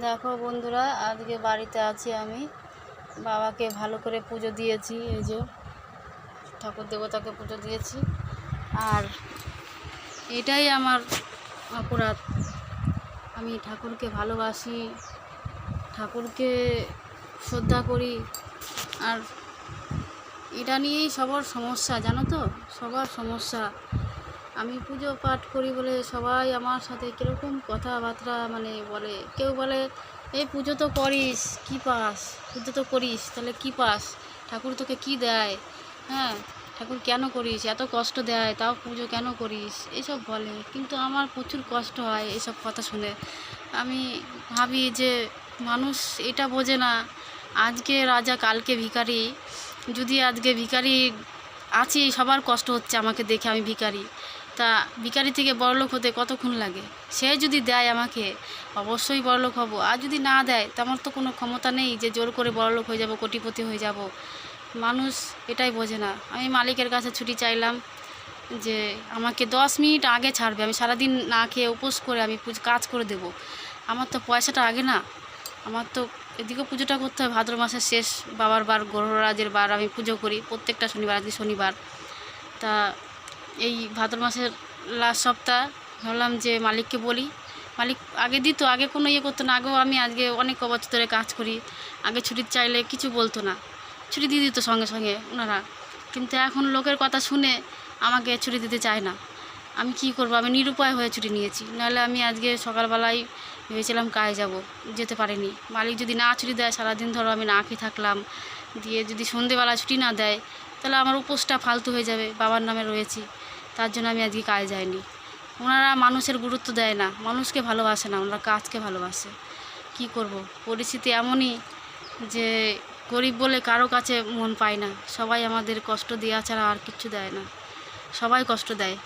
দেখো বন্ধুরা, আজকে বাড়িতে আছি আমি। বাবাকে ভালো করে পুজো দিয়েছি, এই যে ঠাকুর দেবতাকে পুজো দিয়েছি। আর এটাই আমার অপরাধ। আমি ঠাকুরকে ভালোবাসি, ঠাকুরকে শ্রদ্ধা করি। আর এটা নিয়েই সবার সমস্যা, জানো তো? সবার সমস্যা। আমি পুজো পাঠ করি বলে সবাই আমার সাথে কীরকম কথাবার্তা মানে বলে। কেউ বলে, এই পুজো তো করিস, কী পাস? পুজো তো করিস, তাহলে কী পাস? ঠাকুর তোকে কী দেয়? হ্যাঁ ঠাকুর কেন করিস? এত কষ্ট দেয়, তাও পুজো কেন করিস? এসব বলে, কিন্তু আমার প্রচুর কষ্ট হয় এসব কথা শুনে। আমি ভাবি যে মানুষ এটা বোঝে না, আজকে রাজা, কালকে ভিখারি। যদি আজকে ভিখারি আছি, সবার কষ্ট হচ্ছে আমাকে দেখে আমি ভিখারি। তা ভিখারি থেকে বড়লোক হতে কতক্ষণ লাগে? সে যদি দেয় আমাকে, অবশ্যই বড়লোক হব। আর যদি না দেয়, তো আমার তো কোনো ক্ষমতা নেই যে জোর করে বড়লোক হয়ে যাব, কোটিপতি হয়ে যাব। মানুষ এটাই বোঝে না। আমি মালিকের কাছে ছুটি চাইলাম যে আমাকে দশ মিনিট আগে ছাড়বে। আমি সারাদিন না খেয়ে উপোস করে আমি কাজ করে দেব। আমার তো পয়সাটা আগে না। আমার তো এদিকে পুজোটা করতে হয়। ভাদ্র মাসের শেষ, বাবার বার, গ্রহরাজের বার আমি পুজো করি। প্রত্যেকটা শনিবার, আজকে শনিবার। তা এই ভাদ্র মাসের লাস্ট সপ্তাহ, ভাবলাম যে মালিককে বলি। মালিক আগে দিত, আগে কোনো ইয়ে করতো না। আগেও আমি আজকে অনেক বছর ধরে কাজ করি। আগে ছুটি চাইলে কিছু বলতো না। ছুটি দিয়ে দিত সঙ্গে সঙ্গে ওনারা। কিন্তু এখন লোকের কথা শুনে আমাকে ছুটি দিতে চায় না। আমি কি করব? আমি নিরুপায় হয়ে ছুটি নিয়েছি। নাহলে আমি আজকে সকালবেলায় ভেবেছিলাম কাজে যাব, যেতে পারিনি। মালিক যদি না ছুটি দেয়, সারাদিন ধরো আমি না খেয়ে থাকলাম, দিয়ে যদি সন্ধেবেলা ছুটি না দেয় তাহলে আমার উপোসটা ফালতু হয়ে যাবে, বাবার নামে রয়েছি। তার জন্য আমি আজকে কাজ যাইনি। ওনারা মানুষের গুরুত্ব দেয় না, মানুষকে ভালোবাসে না, ওনারা কাজকে ভালোবাসে। কি করব? পরিস্থিতি এমনই যে গরিব বলে কারও কাছে মন পায় না। সবাই আমাদের কষ্ট দেওয়া ছাড়া আর কিছু দেয় না। সবাই কষ্ট দেয়।